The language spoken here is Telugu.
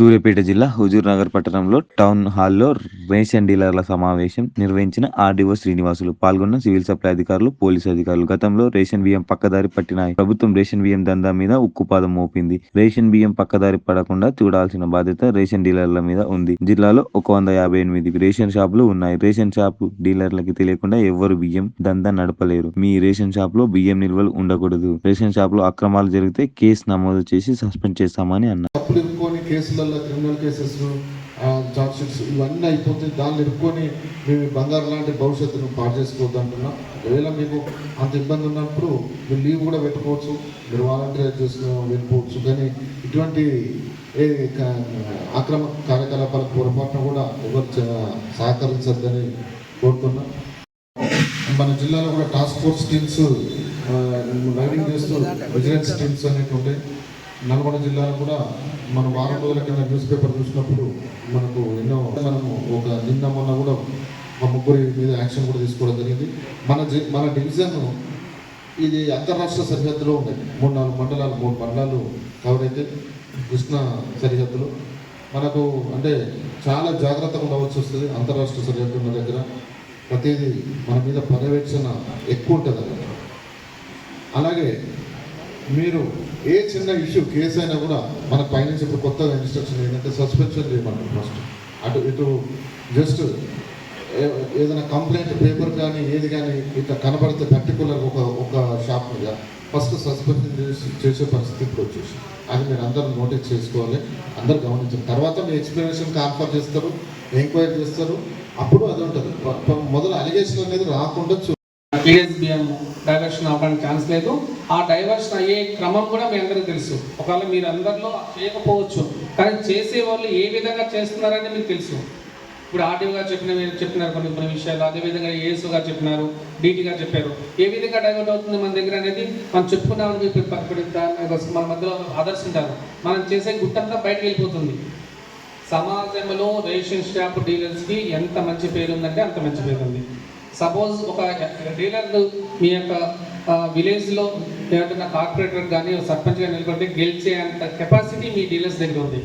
సూర్యాపేట జిల్లా హుజూర్ నగర్ పట్టణంలో టౌన్ హాల్లో రేషన్ డీలర్ల సమావేశం నిర్వహించిన ఆర్డీఓ శ్రీనివాసులు పాల్గొన్న సివిల్ సప్లై అధికారులు పోలీసు అధికారులు. గతంలో రేషన్ బియ్యం పక్కదారి పట్టినాయి ప్రభుత్వం రేషన్ బియ్యం దందా మీద ఉక్కుపాదం మోపింది. రేషన్ బియ్యం పక్కదారి పడకుండా చూడాల్సిన బాధ్యత రేషన్ డీలర్ల మీద ఉంది. జిల్లాలో ఒక వంద యాభై ఎనిమిది రేషన్ షాపులు ఉన్నాయి. రేషన్ షాప్ డీలర్లకి తెలియకుండా ఎవ్వరు బియ్యం దందా నడపలేరు. మీ రేషన్ షాప్లో బియ్యం నిల్వలు ఉండకూడదు. రేషన్ షాప్లో అక్రమాలు జరిగితే కేసు నమోదు చేసి సస్పెండ్ చేస్తామని అన్నారు. అప్పుడు క్రిమినల్ కేసెస్ జాబ్ షీట్స్ ఇవన్నీ అయిపోతే దాన్ని ఇరుక్కొని మేము బంగారు లాంటి భవిష్యత్తును పాటు చేసుకోవద్దు అంటున్నాం. ఒకవేళ మీకు అంత ఇబ్బంది ఉన్నప్పుడు మీరు లీవ్ కూడా పెట్టుకోవచ్చు మీరు వాలంటీర్ చేసుకుని వెళ్ళిపోవచ్చు. కానీ ఇటువంటి ఏ అక్రమ కార్యకలాపాలకు పొరపాటున కూడా ఎవరు సహకరించద్దని కోరుతున్నాం. మన జిల్లాలో కూడా టాస్క్ ఫోర్స్ టీమ్స్ రైడింగ్ చేస్తూ విజిలెన్స్ టీమ్స్ అనేవి ఉంటాయి నల్గొండ జిల్లాలో కూడా మనం వారం రోజుల కింద న్యూస్ పేపర్ చూసినప్పుడు మనకు ఎన్నో మనము ఒక నిన్న మొన్న కూడా మా ముగ్గురి మీద యాక్షన్ కూడా తీసుకోవడం జరిగింది. మన జి మన డివిజన్ ఇది అంతర్రాష్ట్ర సరిహద్దులో ఉంది. మూడు నాలుగు మండలాలు మూడు మండలాలు కవర్ అయితే కృష్ణా సరిహద్దులో. మనకు అంటే చాలా జాగ్రత్తగా ఉండవలసి వస్తుంది అంతర్రాష్ట్ర సరిహద్దు మన దగ్గర. ప్రతిదీ మన మీద పర్యవేక్షణ ఎక్కువ ఉంటుంది. అలాగే మీరు ఏ చిన్న ఇష్యూ కేసు అయినా కూడా మన పైనుంచి ఇప్పుడు కొత్తగా ఇన్స్ట్రక్షన్ ఏంటంటే సస్పెన్షన్ చేయమంటారు ఫస్ట్ అటు ఇటు జస్ట్ ఏదైనా కంప్లైంట్ పేపర్ కానీ ఏది కానీ ఇట్లా కనబడితే పర్టికులర్ ఒక ఒక షాప్ మీద ఫస్ట్ సస్పెన్షన్ చేసి చేసే పరిస్థితి ఇప్పుడు వచ్చేసి అది మీరు అందరూ నోటీస్ చేసుకోవాలి. అందరూ గమనించాలి తర్వాత మీ ఎక్స్ప్లెనేషన్ కాన్ఫర్ చేస్తారు ఎంక్వైరీ చేస్తారు. అప్పుడు అది ఉంటుంది. మొదలు అలిగేషన్ అనేది రాకుండా చూ బియ్యం డైవర్షన్ అవ్వడానికి ఛాన్స్ లేదు. ఆ డైవర్షన్ అయ్యే క్రమం కూడా మీ అందరికీ తెలుసు. ఒకవేళ మీరు అందరిలో చేయకపోవచ్చు. కానీ చేసే వాళ్ళు ఏ విధంగా చేస్తున్నారని మీకు తెలుసు. ఇప్పుడు ఆర్టీఓ గారు చెప్పిన చెప్పినారు కొన్ని కొన్ని విషయాలు. అదేవిధంగా ఏఎస్ఓ గారు చెప్పినారు డీటీ గారు చెప్పారు. ఏ విధంగా డైవర్ట్ అవుతుంది మన దగ్గర అనేది మనం చెప్పుకున్నామని చెప్పి ఇప్పుడు మన మధ్యలో అదర్స్ ఉంటారు. మనం చేసే గుట్టంతా బయటకు వెళ్ళిపోతుంది. సమాజంలో రేషన్ షాప్ డీలర్స్కి ఎంత మంచి పేరు ఉందంటే అంత మంచి పేరు ఉంది సపోజ్ ఒక డీలర్ మీ యొక్క విలేజ్లో ఏదైనా కార్పొరేటర్ కానీ సర్పంచ్గా నిలబడితే గెలిచే అంత కెపాసిటీ మీ డీలర్స్ దగ్గర ఉంది.